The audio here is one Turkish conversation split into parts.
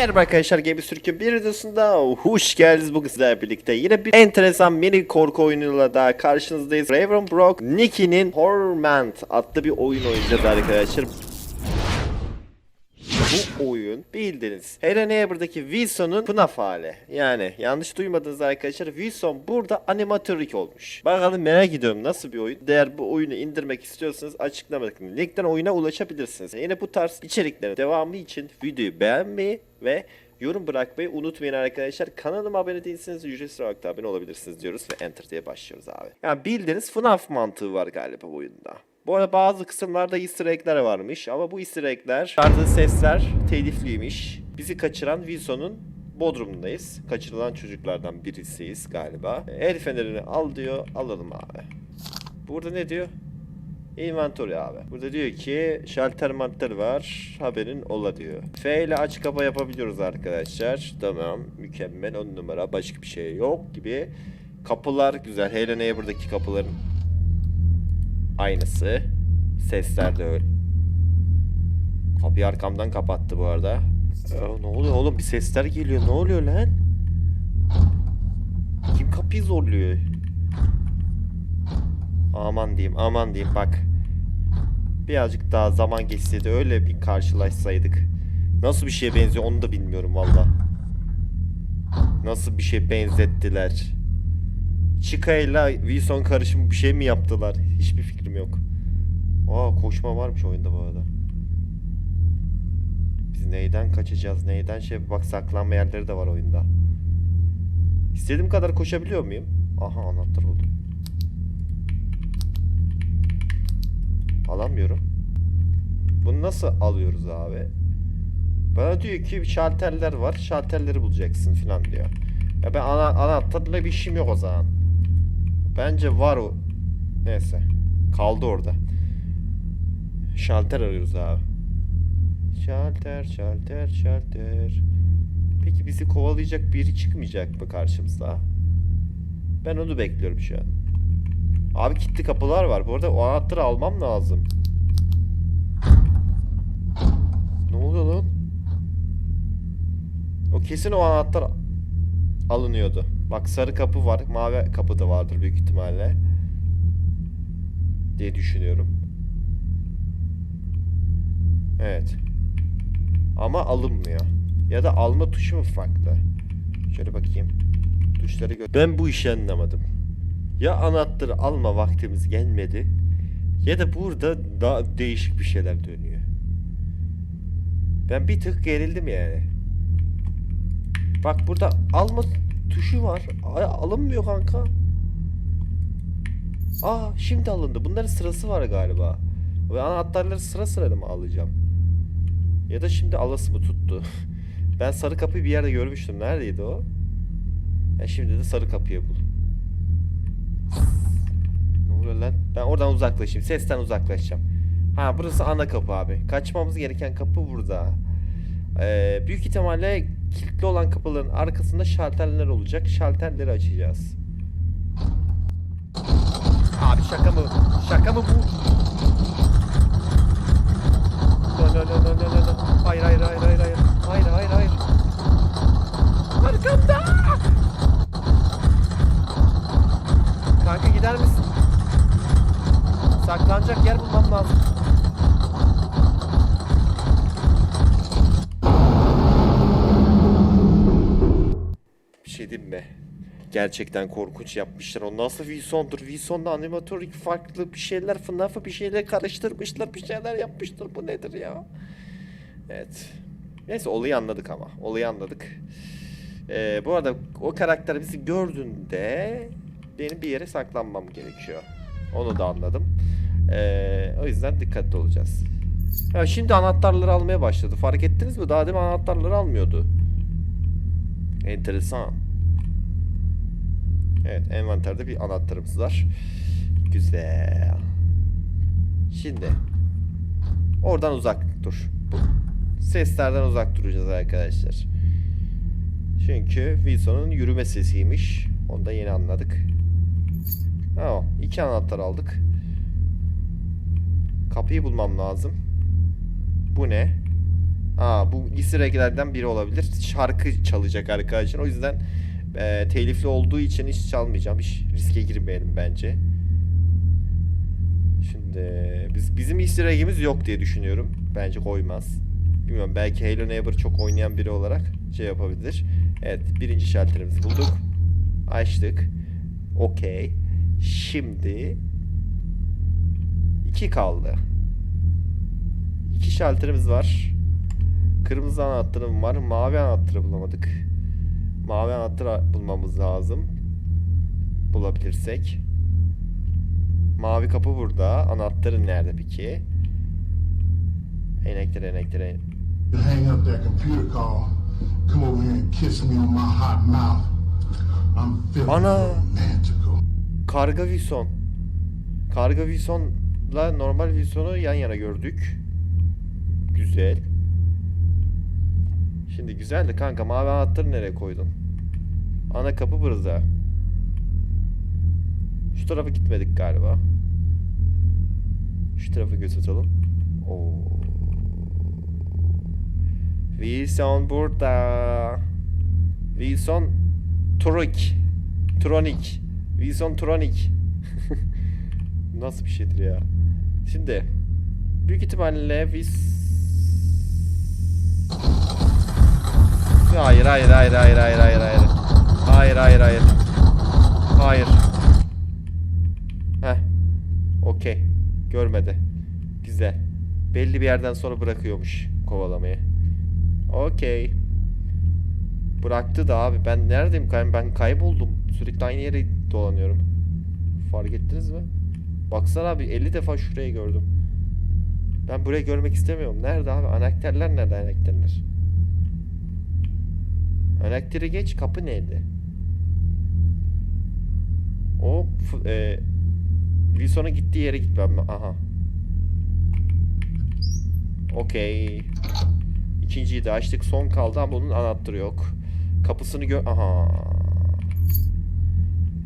Merhaba arkadaşlar Games Türk'ün bir videosunda hoş geldiniz. Bugün sizlerle birlikte yine bir enteresan mini korku oyunuyla daha karşınızdayız. Ravenbrook Nicky'nin Torment adlı bir oyun oynayacağız arkadaşlar bu oyun bildiğiniz Hello Neighbor'daki Wilson'un FNAF hali. Yani yanlış duymadınız arkadaşlar. Wilson burada animatörük olmuş. Bakalım merak ediyorum nasıl bir oyun. Eğer bu oyunu indirmek istiyorsanız açıklamadaki linkten oyuna ulaşabilirsiniz. Yine bu tarz içeriklerin devamı için videoyu beğenmeyi ve yorum bırakmayı unutmayın arkadaşlar. Kanalıma abone değilseniz ücretsiz olarak da abone olabilirsiniz diyoruz ve enter diye başlıyoruz abi. Yani bildiğiniz FNAF mantığı var galiba bu oyunda. Bu arada bazı kısımlarda easter egg'ler varmış ama bu easter egg'ler çıkardığı sesler telifliymiş. Bizi kaçıran Wilson'un Bodrum'dayız. Kaçırılan çocuklardan birisiyiz galiba. El fenerini al diyor. Alalım abi. Burada ne diyor? Inventory abi. Burada diyor ki şalter manter var. Haberin ola diyor. F ile aç kapa yapabiliyoruz arkadaşlar. Tamam. Mükemmel. On numara. Başka bir şey yok gibi. Kapılar güzel. Hello Neighbor'daki kapıların aynısı. Sesler de öyle. Kapıyı arkamdan kapattı bu arada. Aa, ne oluyor oğlum? Bir sesler geliyor. Ne oluyor lan? Kim kapıyı zorluyor? Aman diyeyim, aman diyeyim bak. Birazcık daha zaman geçseydi öyle bir karşılaşsaydık. Nasıl bir şeye benziyor onu da bilmiyorum valla. Nasıl bir şey benzettiler. Chica ile Wilson karışımı bir şey mi yaptılar? Hiçbir fikrim yok. Aa koşma varmış oyunda bu arada. Biz neyden kaçacağız? Neyden şey bak saklanma yerleri de var oyunda. İstediğim kadar koşabiliyor muyum? Aha anahtar oldu. Alamıyorum. Bunu nasıl alıyoruz abi? Bana diyor ki şalterler var. Şalterleri bulacaksın falan diyor. Ya ben ana anahtarla bir işim yok o zaman. Bence var o. Neyse. Kaldı orada. Şalter arıyoruz abi. Şalter, şalter, şalter. Peki bizi kovalayacak biri çıkmayacak mı karşımıza? Ben onu bekliyorum şu an. Abi kilitli kapılar var. Bu arada o anahtarı almam lazım. Ne oluyor lan? O kesin o anahtar alınıyordu. Bak sarı kapı var. Mavi kapı da vardır büyük ihtimalle. Diye düşünüyorum. Evet. Ama alınmıyor. Ya da alma tuşu mu farklı? Şöyle bakayım. Tuşları gö- Ben bu işi anlamadım. Ya anahtarı alma vaktimiz gelmedi ya da burada daha değişik bir şeyler dönüyor. Ben bir tık gerildim yani. Bak burada alma tuşu var. Alınmıyor kanka. Aa şimdi alındı. Bunların sırası var galiba. Ve anahtarları sıra sıra mı alacağım? Ya da şimdi alası mı tuttu? ben sarı kapıyı bir yerde görmüştüm. Neredeydi o? Ya şimdi de sarı kapıyı bul. Ne oluyor lan? Ben oradan uzaklaşayım. Sesten uzaklaşacağım. Ha burası ana kapı abi. Kaçmamız gereken kapı burada. Ee, büyük ihtimalle kilitli olan kapıların arkasında şalterler olacak. Şalterleri açacağız. Abi şaka mı? Şaka mı bu? No no no no no no no. Hayır hayır hayır hayır hayır. Hayır hayır hayır. Gerçekten korkunç yapmışlar. O nasıl Wilson'dur? Wilson'da animatörlük farklı bir şeyler, FNAF'ı bir şeyler karıştırmışlar, bir şeyler yapmışlar. Bu nedir ya? Evet. Neyse olayı anladık ama. Olayı anladık. Ee, bu arada o karakter bizi gördüğünde benim bir yere saklanmam gerekiyor. Onu da anladım. Ee, o yüzden dikkatli olacağız. Ya şimdi anahtarları almaya başladı. Fark ettiniz mi? Daha demin anahtarları almıyordu. Enteresan. Evet, envanterde bir anahtarımız var. Güzel. Şimdi oradan uzak dur. Seslerden uzak duracağız arkadaşlar. Çünkü Wilson'un yürüme sesiymiş. Onu da yeni anladık. Tamam, iki anahtar aldık. Kapıyı bulmam lazım. Bu ne? Aa bu easter egg'lerden biri olabilir. Şarkı çalacak arkadaşlar. O yüzden e, telifli olduğu için hiç çalmayacağım. Hiç riske girmeyelim bence. Şimdi biz bizim easter egg'imiz yok diye düşünüyorum. Bence koymaz. Bilmiyorum belki Halo Neighbor çok oynayan biri olarak şey yapabilir. Evet birinci şalterimizi bulduk. Açtık. Okey. Şimdi iki kaldı. İki şalterimiz var. Kırmızı anahtarım var. Mavi anahtarı bulamadık. Mavi anahtarı bulmamız lazım. Bulabilirsek. Mavi kapı burada. Anahtarı nerede peki? Enektir enektir en- You hang up that computer call, come over here and kiss me on my hot mouth. I'm feeling Ana. romantical. Karga Vison. Karga Vison'la normal Vison'u yan yana gördük. Güzel. Şimdi güzeldi kanka. Mavi anahtarı nereye koydun? Ana kapı burada. Şu tarafa gitmedik galiba. Şu tarafa göz atalım. Oo. Vison burada. Vison Tronik. Tronik. Wilson Tronic. Nasıl bir şeydir ya? Şimdi büyük ihtimalle Vis Hayır hayır hayır hayır hayır hayır hayır. Hayır hayır hayır. Hayır. Heh. Okey. Görmedi. Güzel. Belli bir yerden sonra bırakıyormuş kovalamayı. Okey. Bıraktı da abi ben neredeyim ben kayboldum. Sürekli aynı yere dolanıyorum. Fark ettiniz mi? Baksana abi 50 defa şurayı gördüm. Ben burayı görmek istemiyorum. Nerede abi? Anahtarlar nerede anahtarlar? Anahtarı geç kapı neydi? O e, Wilson'a gittiği yere gitmem. Aha. Okey. İkinciyi de açtık. Son kaldı ama bunun anahtarı yok. Kapısını gör... Aha.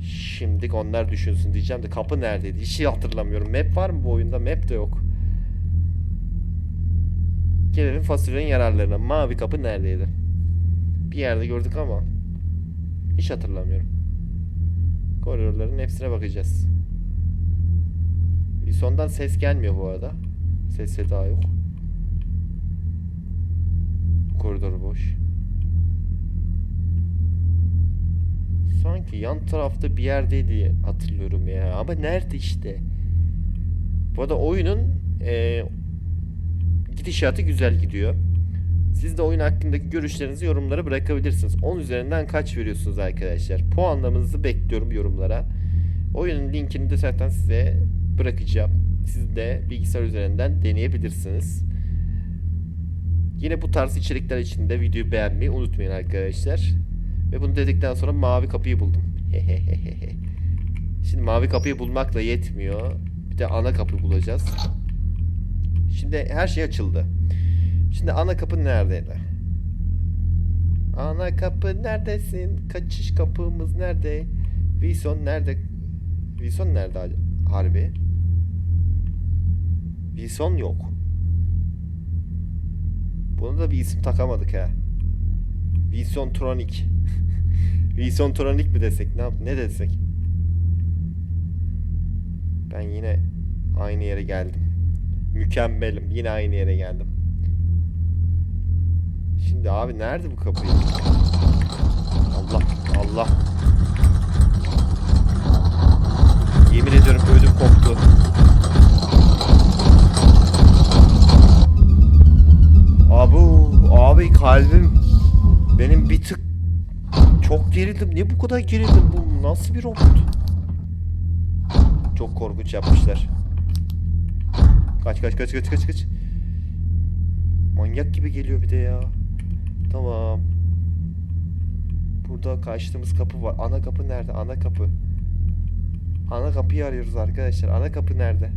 Şimdi onlar düşünsün diyeceğim de kapı neredeydi? Hiç şey hatırlamıyorum. Map var mı bu oyunda? Map de yok. Gelelim fasulyenin yararlarına. Mavi kapı neredeydi? Bir yerde gördük ama hiç hatırlamıyorum. Koridorların hepsine bakacağız. Sondan ses gelmiyor bu arada. Ses daha yok. Koridor boş. Sanki yan tarafta bir yerdeydi hatırlıyorum ya. Ama nerede işte? Bu arada oyunun e, gidişatı güzel gidiyor. Siz de oyun hakkındaki görüşlerinizi yorumlara bırakabilirsiniz. 10 üzerinden kaç veriyorsunuz arkadaşlar? Puanlamanızı bekliyorum yorumlara. Oyunun linkini de zaten size bırakacağım. Siz de bilgisayar üzerinden deneyebilirsiniz. Yine bu tarz içerikler için de videoyu beğenmeyi unutmayın arkadaşlar. Ve bunu dedikten sonra mavi kapıyı buldum. Şimdi mavi kapıyı bulmakla yetmiyor. Bir de ana kapı bulacağız. Şimdi her şey açıldı. Şimdi ana kapı neredeydi? Ana kapı neredesin? Kaçış kapımız nerede? Wilson nerede? Wilson nerede harbi? Wilson yok. Buna da bir isim takamadık ha. Wilson Tronic. Wilson Tronic mi desek? Ne yap ne desek? Ben yine aynı yere geldim. Mükemmelim. Yine aynı yere geldim. Şimdi abi nerede bu kapı? Allah Allah. Yemin ediyorum ödüm koptu. Abu abi kalbim benim bir tık çok gerildim. Niye bu kadar gerildim? Bu nasıl bir robot? Çok korkunç yapmışlar. Kaç kaç kaç kaç kaç kaç. Manyak gibi geliyor bir de ya. Tamam. Burada kaçtığımız kapı var. Ana kapı nerede? Ana kapı. Ana kapıyı arıyoruz arkadaşlar. Ana kapı nerede?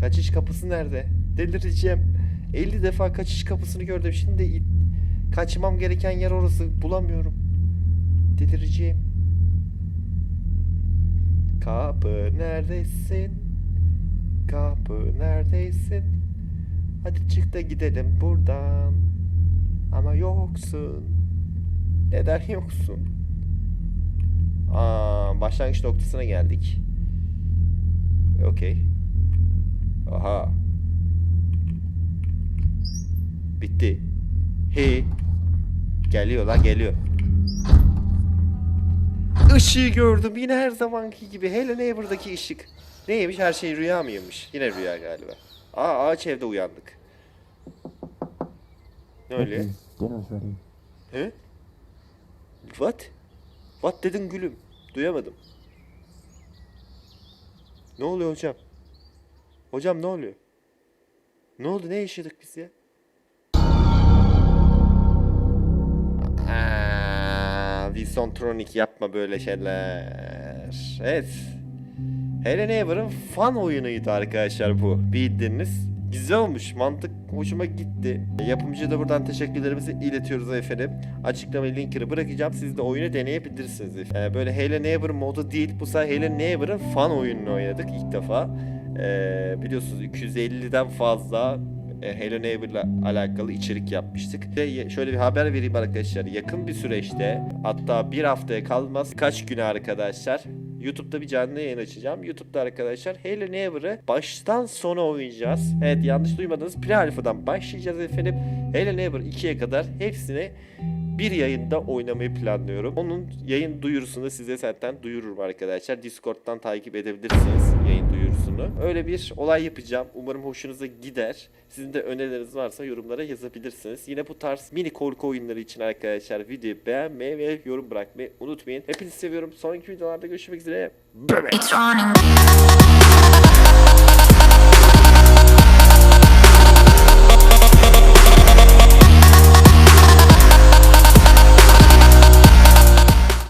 Kaçış kapısı nerede? Delireceğim. 50 defa kaçış kapısını gördüm. Şimdi de kaçmam gereken yer orası. Bulamıyorum. Delireceğim. Kapı neredesin? Kapı neredesin? Hadi çık da gidelim buradan. Ama yoksun. Neden yoksun? Aa, başlangıç noktasına geldik. Okey. Aha. Bitti. He. Geliyor lan geliyor. Işığı gördüm yine her zamanki gibi. Hello Neighbor'daki ışık. Neymiş her şey rüya mıymış? Yine rüya galiba. Aa ağaç evde uyandık. Ne öyle? Dinner's ready. He? What? What dedin gülüm? Duyamadım. Ne oluyor hocam? Hocam ne oluyor? Ne oldu? Ne yaşadık biz ya? Aa, Visontronic yapma böyle şeyler. Evet. Hello Neighbor'ın fan oyunuydu arkadaşlar bu. Bildiğiniz. Güzel olmuş. Mantık hoşuma gitti. Yapımcıya da buradan teşekkürlerimizi iletiyoruz efendim. Açıklama linkini bırakacağım. Siz de oyunu deneyebilirsiniz. Ee, böyle Hello Neighbor modu değil. Bu sefer Hello Neighbor'ın fan oyununu oynadık ilk defa. Ee, biliyorsunuz 250'den fazla e, Hello Neighbor'la alakalı içerik yapmıştık. Ve şöyle bir haber vereyim arkadaşlar. Yakın bir süreçte hatta bir haftaya kalmaz kaç güne arkadaşlar YouTube'da bir canlı yayın açacağım. YouTube'da arkadaşlar Hello Neighbor'ı baştan sona oynayacağız. Evet yanlış duymadınız. Pre-alpha'dan başlayacağız efendim. Hello Neighbor 2'ye kadar hepsini bir yayında oynamayı planlıyorum. Onun yayın duyurusunu size zaten duyururum arkadaşlar. Discord'dan takip edebilirsiniz yayın duyurusunu. Öyle bir olay yapacağım. Umarım hoşunuza gider. Sizin de önerileriniz varsa yorumlara yazabilirsiniz. Yine bu tarz mini korku oyunları için arkadaşlar videoyu beğenmeyi ve yorum bırakmayı unutmayın. Hepinizi seviyorum. Sonraki videolarda görüşmek üzere. Bye bye.